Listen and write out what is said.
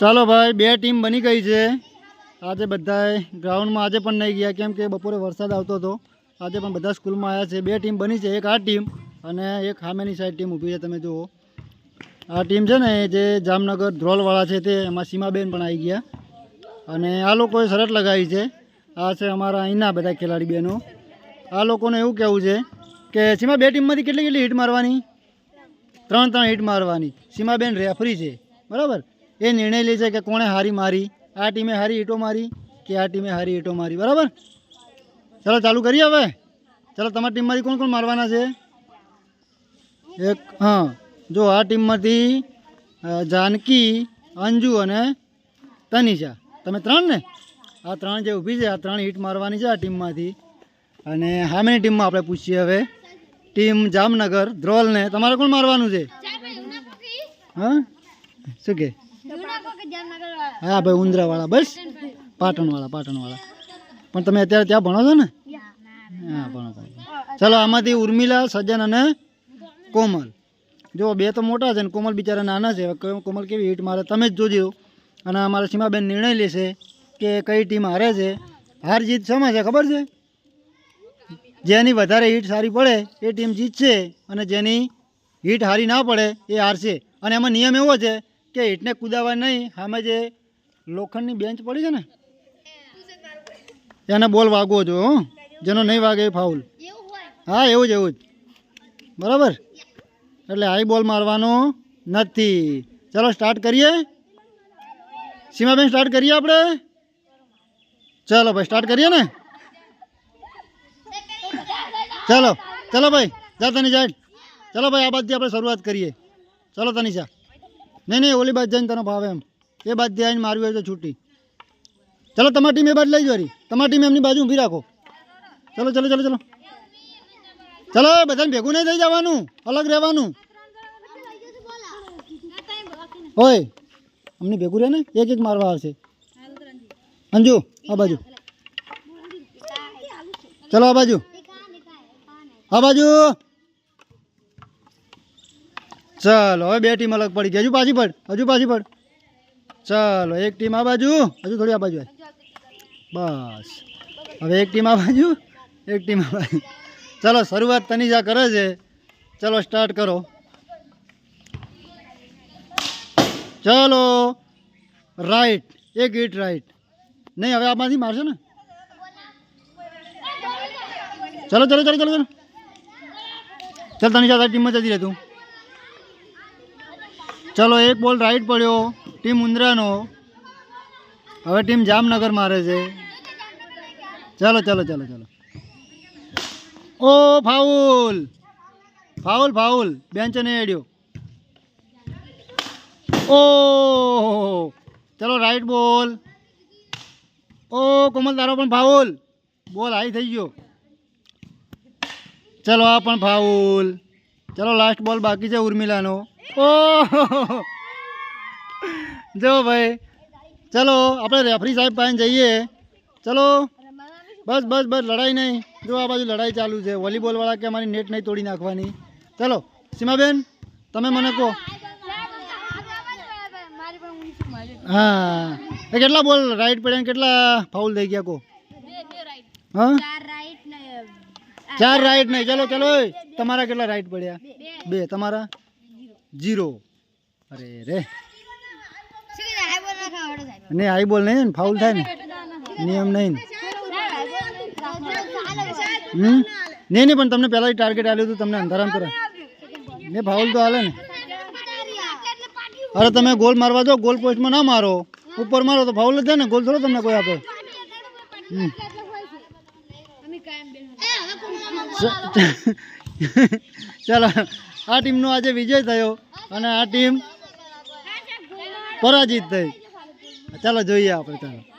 ચાલો ભાઈ, બે ટીમ બની ગઈ છે. આજે બધાએ ગ્રાઉન્ડમાં આજે પણ નહીં ગયા, કેમ કે બપોરે વરસાદ આવતો હતો. આજે પણ બધા સ્કૂલમાં આવ્યા છે. બે ટીમ બની છે, એક આ ટીમ અને એક હામેની સાઈડ ટીમ ઊભી છે, તમે જુઓ. આ ટીમ છે ને જે જામનગર ધ્રોલવાળા છે તે, એમાં સીમાબેન પણ આવી ગયા. અને આ લોકોએ શરત લગાવી છે. આ છે અમારા અહીંના બધા ખેલાડી બહેનો આ લોકોને એવું કહેવું છે કે સીમા બે ટીમમાંથી કેટલી કેટલી હિટ મારવાની? ત્રણ ત્રણ હિટ મારવાની. સીમાબેન રેફરી છે. બરાબર? એ નિર્ણય લે છે કે કોણે હારી મારી? આ ટીમે હારી ઈટો મારી કે આ ટીમે હારી ઈટો મારી? બરાબર? ચાલો ચાલુ કરીએ હવે. ચાલો તમારી ટીમમાંથી કોણ કોણ મારવાના છે? એક હા. જો આ ટીમમાંથી જાનકી અંજુ અને તનિષા. તમે ત્રણ ને? આ ત્રણ જે ઊભી છે આ ત્રણ હિટ મારવાની છે આ ટીમમાંથી. અને હામેની ટીમમાં આપણે પૂછીએ હવે. ટીમ જામનગર ધ્રોલને. તમારે કોણ મારવાનું છે? હા? શું કે? હા, ભાઈ, ઉંદરાવાળા, બસ. પાટણવાળા પાટણવાળા. પણ તમે અત્યારે ત્યાં ભણો છો ને? હા, ભણો ચાલો, આમાંથી ઉર્મિલા સજ્જન અને કોમલ. જો, બે તો મોટા છે ને, કોમલ બિચારા નાના છે. કોમલ કેવી હીટ મારે તમે જ જોજો. અને અમારા સીમાબેન નિર્ણય લેશે કે કઈ ટીમ હારે છે. હાર જીત શેમાં છે, ખબર છે? જેની વધારે હિટ સારી પડે, એ ટીમ જીતશે. અને જેની હિટ હારી ના પડે, એ હારશે. અને એમાં નિયમ એવો છે કે હિટને કુદાવા નહીં સામે જે લોખંડની બેન્ચ પડી છે ને, એને બોલ વાગવો જો હો. જેનો નહીં વાગે એ ફાઉલ. હા, એવું જ એવું જ. બરાબર? એટલે હાઈ બોલ મારવાનો નથી. ચલો સ્ટાર્ટ કરીએ. સીમાબેન સ્ટાર્ટ કરીએ આપણે? ચલો ભાઈ સ્ટાર્ટ કરીએ ને? ચલો ચલો ભાઈ, જા તની જાય ચલો ભાઈ, આ બાજુથી આપણે શરૂઆત કરીએ. ચલો તનિષા. નહીં નહીં, ઓલી બાજુ જઈને તને ભાવે એમ. એ બાજુથી આવીને મારવી હોય તો છૂટી. ચલો, તમારી ટીમ એ બાજુ લઈ જવાની તમારી ટીમ એમની બાજુ ઊભી રાખો. ચલો ચલો ચલો ચલો. ચલો બધાને ભેગું નહીં થઈ જવાનું. અલગ રહેવાનું. હોય અમને ભેગું રહે ને? એક એક મારવા આવશે. અંજુ આ બાજુ. ચલો, આ બાજુ. આ બાજુ. ચાલો, હવે બે ટીમ અલગ પડી ગઈ. હજુ પાછી પડ, હજુ પાછી પડ. ચાલો, એક ટીમ આ બાજુ, હજુ થોડી આ બાજુ. બસ. હવે એક ટીમ આ બાજુ, એક ટીમ આ બાજુ. ચાલો, શરૂઆત તનિષા કરે છે. ચાલો સ્ટાર્ટ કરો. ચાલો રાઈટ એક ઈટ રાઈટ નહીં, હવે આમાંથી મારશે ને? ચાલો ચાલો ચાલો ચાલો ચાલો. ચાલ તારી ટીમમાં જતી રહે તું. ચલો, એક બોલ રાઈટ પડ્યો. ટીમ ઉંદરાનો. હવે ટીમ જામનગર મારે છે. ચાલો ચાલો ચાલો ચાલો. ઓ, ફાઉલ. Foul foul. બેન્ચને એડ્યો. ઓ, ચલો રાઈટ બોલ. ઓ, કોમલ, તારો પણ ફાઉલ. બોલ હાઈ થઈ ગયો. ચલો, આ પણ ફાઉલ. ચલો લાસ્ટ બોલ બાકી છે ઉર્મિલાનો. ઓ જો ભાઈ, ચલો, આપણે રેફરી સાહેબ પાસે જઈએ. ચલો. બસ બસ બસ, લડાઈ નહીં. જો આ બાજુ લડાઈ ચાલુ છે. વોલીબોલવાળા કે અમારી નેટ નહીં તોડી નાખવાની. ચલો, સીમાબેન, તમે મને કહો. હા. એ કેટલા બોલ રાઈટ પડ્યા કેટલા ફાઉલ થઈ ગયા કહો હા? ચાર રાઈટ નહીં. ચલો ચલો તમારા કેટલા રાઈટ પડ્યા? બે, તમારા? જીરો. અરે રે. નહીં આઈ બોલ નહીં ને ફાઉલ થાય ને. નિયમ નહીં. હમ? નહીં નહીં પણ તમને પહેલાં ટાર્ગેટ આવ્યું હતું તમને અંધારામ કરે ને ફાઉલ તો હાલે ને. અરે તમે ગોલ મારવા જાઓ ગોલ પોસ્ટમાં ના મારો. ઉપર મારો તો ફાઉલ જ થાય ને ગોલ થોડો તમને કોઈ આપે. હમ. ચાલો આ ટીમનો આજે વિજય થયો અને આ ટીમ પરાજિત થઈ. ચાલો જોઈએ આપણે ચાલો.